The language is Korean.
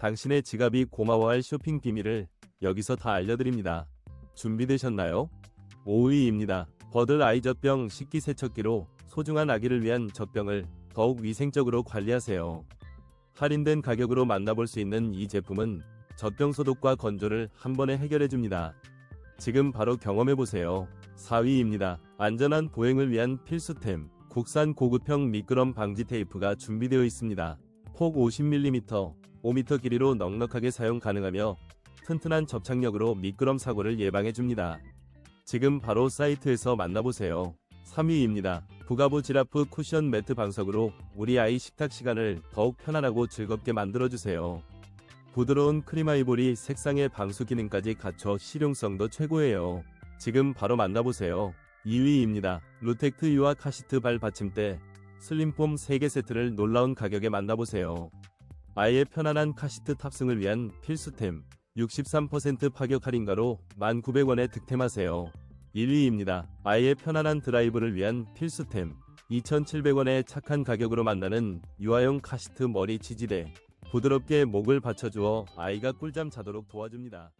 당신의 지갑이 고마워할 쇼핑 비밀을 여기서 다 알려드립니다. 준비되셨나요? 5위입니다. 버들 아이 젖병 식기세척기로 소중한 아기를 위한 젖병을 더욱 위생적으로 관리하세요. 할인된 가격으로 만나볼 수 있는 이 제품은 젖병 소독과 건조를 한 번에 해결해 줍니다. 지금 바로 경험해 보세요. 4위입니다. 안전한 보행을 위한 필수템. 국산 고급형 미끄럼 방지 테이프가 준비되어 있습니다. 폭 50mm, 5m 길이로 넉넉하게 사용 가능하며 튼튼한 접착력으로 미끄럼 사고를 예방해줍니다. 지금 바로 사이트에서 만나보세요. 3위입니다. 부가부 지라프 쿠션 매트 방석으로 우리 아이 식탁 시간을 더욱 편안하고 즐겁게 만들어주세요. 부드러운 크림아이보리 색상의 방수 기능까지 갖춰 실용성도 최고예요. 지금 바로 만나보세요. 2위입니다. 루텍트 유아 카시트 발 받침대 슬림폼 3개 세트를 놀라운 가격에 만나보세요. 아이의 편안한 카시트 탑승을 위한 필수템 63% 파격 할인가로 1,900원에 득템하세요. 1위입니다. 아이의 편안한 드라이브를 위한 필수템 2,700원의 착한 가격으로 만나는 유아용 카시트 머리 치지대 부드럽게 목을 받쳐주어 아이가 꿀잠 자도록 도와줍니다.